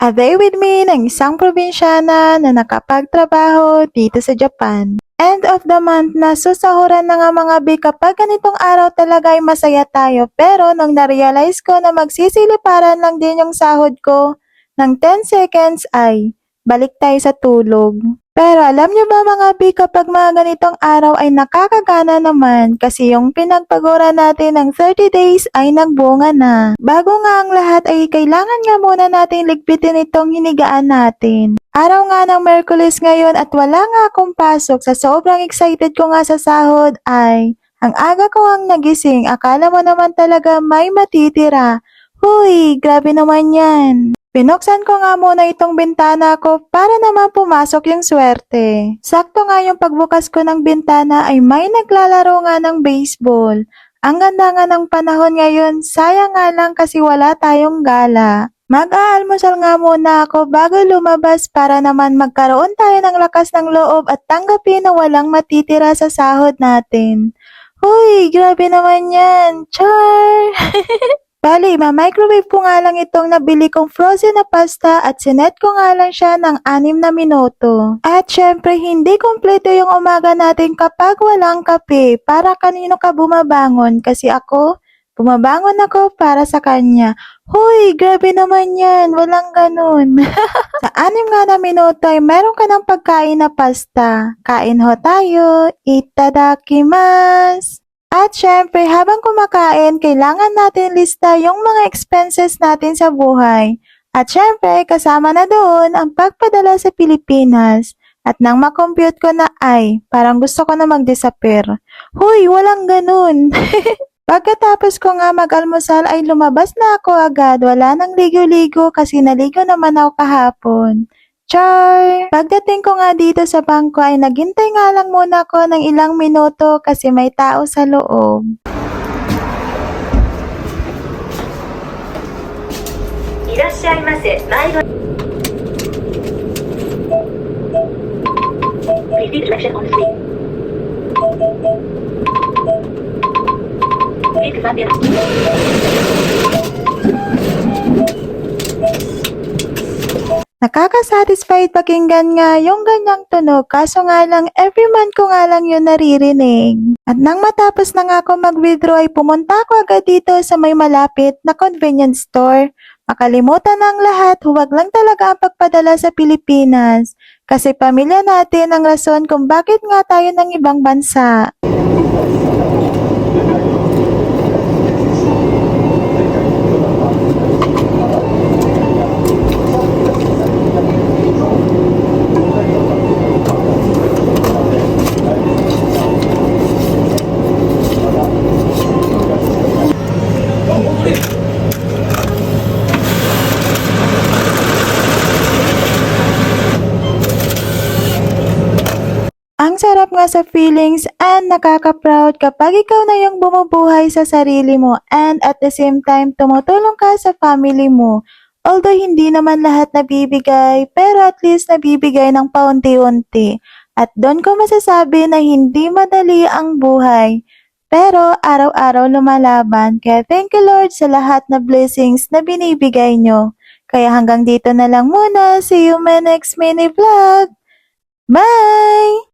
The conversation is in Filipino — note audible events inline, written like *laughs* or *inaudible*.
A day with me ng isang probinsyana na nakapagtrabaho dito sa Japan. End of the month na susahuran na nga mga bi kapag ganitong araw talaga ay masaya tayo pero nung narealize ko na magsisiliparan lang din yung sahod ko ng 10 seconds ay balik tayo sa tulog. Pero alam nyo ba mga bi kapag mga ganitong araw ay nakakagana naman kasi yung pinagpagura natin ng 30 days ay nagbunga na. Bago nga ang lahat ay kailangan nga muna natin ligpitin itong hinigaan natin. Araw nga ng Merkulis ngayon at wala nga akong pasok sa sobrang excited ko nga sa sahod ay ang aga ko ang nagising akala mo naman talaga may matitira. Huy, grabe naman yan. Pinuksan ko nga muna itong bintana ko para naman pumasok yung swerte. Sakto nga yung pagbukas ko ng bintana ay may naglalaro nga ng baseball. Ang ganda nga ng panahon ngayon, sayang nga lang kasi wala tayong gala. Mag-aalmusal nga muna ako bago lumabas para naman magkaroon tayo ng lakas ng loob at tanggapin na walang matitira sa sahod natin. Huy, grabe naman yan. Char! *laughs* Bali, ma-microwave ko nga lang itong nabili kong frozen na pasta at sinet ko nga lang siya ng anim na minuto. At syempre, hindi kompleto yung umaga natin kapag walang kape para kanino ka bumabangon kasi ako, bumabangon ako para sa kanya. Hoy, grabe naman yan, walang ganun. *laughs* sa anim nga na minuto ay meron ka ng pagkain na pasta. Kain ho tayo, itadakimasu! At syempre, habang kumakain, kailangan natin lista yung mga expenses natin sa buhay. At syempre, kasama na doon ang pagpadala sa Pilipinas. At nang makompute ko na ay, parang gusto ko na mag-disappear. Huy, walang ganun. *laughs* Pagkatapos ko nga mag-almusal ay lumabas na ako agad. Wala nang ligo-ligo kasi naligo naman ako kahapon. Char! Pagdating ko nga dito sa bangko ay naghintay nga lang muna ako ng ilang minuto kasi may tao sa loob. Please see direction on the screen. Please examine. Nakaka-satisfied pakinggan nga yung ganyang tunog kaso nga lang every month ko nga lang yun naririnig. At nang matapos na nga ako mag-withdraw ay pumunta ako agad dito sa may malapit na convenience store. Makalimutan ng lahat, huwag lang talaga ang pagpadala sa Pilipinas. Kasi pamilya natin ang rason kung bakit nga tayo ng ibang bansa. Ang sarap nga sa feelings and nakaka-proud kapag ikaw na yung bumubuhay sa sarili mo and at the same time tumutulong ka sa family mo. Although hindi naman lahat nabibigay, pero at least nabibigay ng paunti-unti. At doon ko masasabi na hindi madali ang buhay. Pero araw-araw lumalaban. Kaya thank you Lord sa lahat na blessings na binibigay nyo. Kaya hanggang dito na lang muna. See you my next mini vlog. Bye!